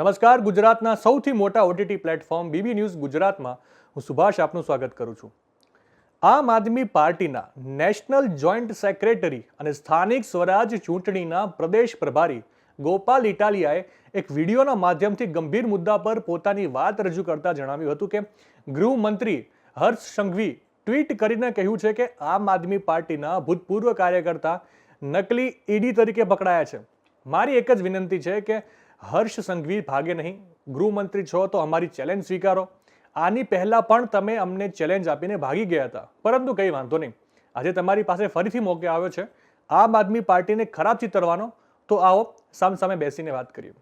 નમસ્કાર, ગુજરાતના સૌથી મોટા ઓટીટી પ્લેટફોર્મ બીબી ન્યૂઝ ગુજરાતમાં હું સુભાષ આપનું સ્વાગત કરું છું. આમ આદમી પાર્ટીના નેશનલ જોઈન્ટ સેક્રેટરી અને સ્થાનિક સ્વરાજ ચૂંટણીના પ્રદેશ પ્રભારી ગોપાલ ઇટાલિયાએ એક વિડીયોના માધ્યમથી ગંભીર મુદ્દા પર પોતાની વાત રજૂ કરતા જણાવ્યું હતું કે, ગૃહમંત્રી હર્ષ સંઘવી ટ્વીટ કરીને કહ્યું છે કે, આમ આદમી પાર્ટીના ભૂતપૂર્વ કાર્યકર્તા નકલી ઈડી તરીકે પકડાયા છે. મારી એક જ વિનંતી છે કે હર્ષ સંઘવી ભાગે નહીં. ગૃહમંત્રી છો તો અમારી ચેલેન્જ સ્વીકારો. આની પહેલાં પણ તમે અમને ચેલેન્જ આપીને ભાગી ગયા હતા. પરંતુ કંઈ વાંધો નહીં. આજે તમારી પાસે ફરીથી મોકે આવ્યો છે. આમ આદમી પાર્ટીને ખરાબ ચિતરવાનો. તો આવો, સામસામે બેસીને વાત કરીએ.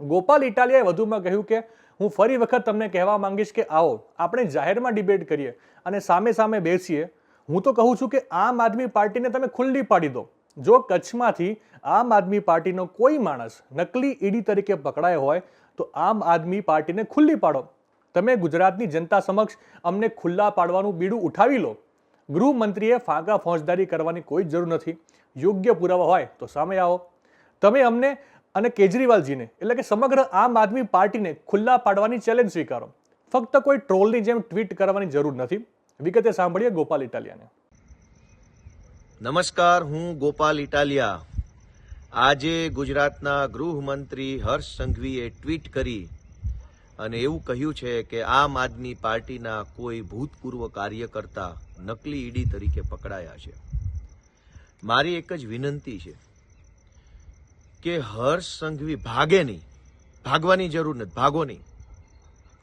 ગોપાલ ઇટાલિયાએ વધુમાં કહ્યું કે, હું ફરી વખત તમને કહેવા માંગીશ કે આવો, આપણે જાહેરમાં ડિબેટ કરીએ અને સામે સામે બેસીએ. હું તો કહું છું કે આમ આદમી પાર્ટીને તમે ખુલ્લી પાડી દો. જો કચ્છમાંથી આમ આદમી પાર્ટીનો કોઈ માણસ નકલી ઈડી તરીકે પકડાયો હોય, તો આમ આદમી પાર્ટીને ખુલ્લી પાડો. તમે ગુજરાતની જનતા સમક્ષ અમને ખુલ્લા પાડવાનું બીડું ઉઠાવી લો. ગૃહમંત્રીએ ફાંકા ફોજદારી કરવાની કોઈ જરૂર નથી. યોગ્ય પુરાવા હોય તો સામે આવો. તમે અમને અને કેજરીવાલજીને, એટલે કે સમગ્ર આમ આદમી પાર્ટીને ખુલ્લા પાડવાની ચેલેન્જ સ્વીકારો. ફક્ત કોઈ ટ્રોલની જેમ ટ્વીટ કરવાની જરૂર નથી. વિગતે સાંભળીએ ગોપાલ ઇટાલિયાને. નમસ્કાર, હું ગોપાલ ઇટાલિયા. આજે ગુજરાતના ગૃહમંત્રી હર્ષ સંઘવીએ ટ્વીટ કરી અને એવું કહ્યું છે કે આમ આદમી પાર્ટીના કોઈ ભૂતપૂર્વ કાર્યકર્તા નકલી ઈડી તરીકે પકડાયા છે. મારી એક જ વિનંતી છે કે હર્ષ સંઘવી ભાગે નહીં, ભાગવાની જરૂર નથી, ભાગો નહીં.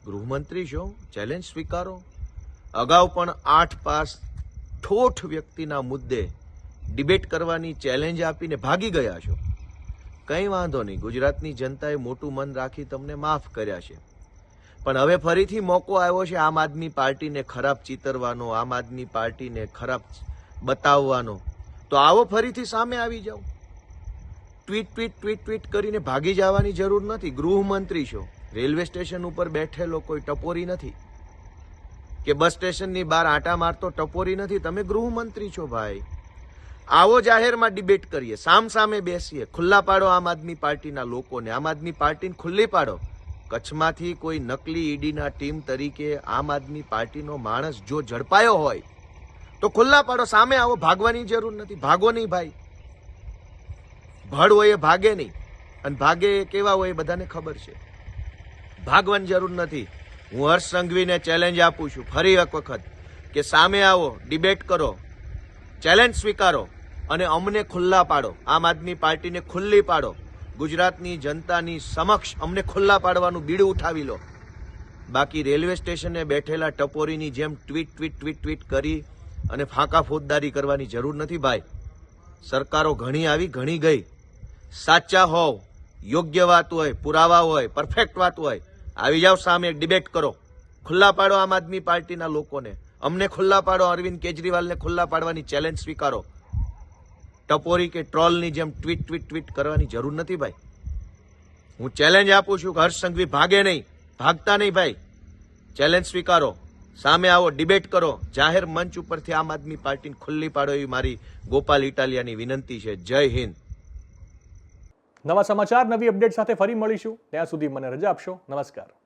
ગૃહમંત્રી છો, ચેલેન્જ સ્વીકારો. અગાઉ પણ આઠ પાસ ઠોઠ વ્યક્તિના મુદ્દે ડિબેટ કરવાની ચેલેન્જ આપીને ભાગી ગયા છો. કંઈ વાંધો નહીં, ગુજરાતની જનતાએ મોટું મન રાખી તમને માફ કર્યા છે. પણ હવે ફરીથી મોકો આવ્યો છે આમ આદમી પાર્ટીને ખરાબ ચિતરવાનો, આમ આદમી પાર્ટીને ખરાબ બતાવવાનો. તો આવો ફરીથી સામે આવી જાઓ. ટ્વીટ ટ્વીટ ટ્વીટ ટ્વીટ કરીને ભાગી જવાની જરૂર નથી. ગૃહમંત્રી છો. રેલવે સ્ટેશન ઉપર બેઠેલો કોઈ ટપોરી નથી. કે બસ સ્ટેશનની બહાર આંટા મારતો ટપોરી નથી. તમે ગૃહમંત્રી છો ભાઈ. આવો જાહેરમાં ડિબેટ કરીએ સામ સામે બેસીએ, ખુલ્લા પાડો આમ આદમી પાર્ટીના લોકોને, આમ આદમી પાર્ટીને ખુલ્લી પાડો. કચ્છમાંથી કોઈ નકલી ઈડીના ટીમ તરીકે આમ આદમી પાર્ટીનો માણસ જો ઝડપાયો હોય, તો ખુલ્લા પાડો, સામે આવો, ભાગવાની જરૂર નથી, ભાગો નહીં ભાઈ. ભડ હોય એ ભાગે નહીં, અને ભાગે એ કેવા હોય એ બધાને ખબર છે. ભાગવાની જરૂર નથી. હું હર્ષ સંઘવીને ચેલેન્જ આપું છું, ફરી એક વખત, કે સામે આવો, ડિબેટ કરો ચેલેન્જ સ્વીકારો અને અમને ખુલ્લા પાડો. આમ આદમી પાર્ટીને ખુલ્લી પાડો. ગુજરાતની જનતાની સમક્ષ અમને ખુલ્લા પાડવાનું બીડું ઉઠાવી લો. બાકી રેલવે સ્ટેશને બેઠેલા ટપોરીની જેમ ટ્વીટ ટ્વીટ ટ્વીટ ટ્વીટ કરી અને ફાંકા ફોજદારી કરવાની જરૂર નથી ભાઈ. સરકારો ઘણી આવી, ઘણી ગઈ. સાચા હોવ, યોગ્ય વાત હોય, પુરાવા હોય, પરફેક્ટ વાત હોય. આવી જાઓ સામે, ડિબેટ કરો. ખુલ્લા પાડો આમ આદમી પાર્ટીના લોકોને. અમને ખુલ્લા પાડો, અરવિંદ કેજરીવાલને ખુલ્લા પાડવાની ચેલેન્જ સ્વીકારો. ટપોરી કે ટ્રોલની જેમ ટ્વીટ ટ્વીટ ટ્વીટ કરવાની જરૂર નથી ભાઈ. હું ચેલેન્જ આપું છું કે હર્ષ સંઘવી ભાગે નહીં, ભાગતા નહીં ભાઈ. ચેલેન્જ સ્વીકારો. સામે આવો ડિબેટ કરો. જાહેર મંચ ઉપરથી આમ આદમી પાર્ટીને ખુલ્લી પાડો એવી મારી ગોપાલ ઇટાલિયાની વિનંતી છે. જય હિન્દ. નવા સમાચાર, નવી અપડેટ સાથે ફરી મળીશું. ત્યાં સુધી મને રજા આપશો. નમસ્કાર.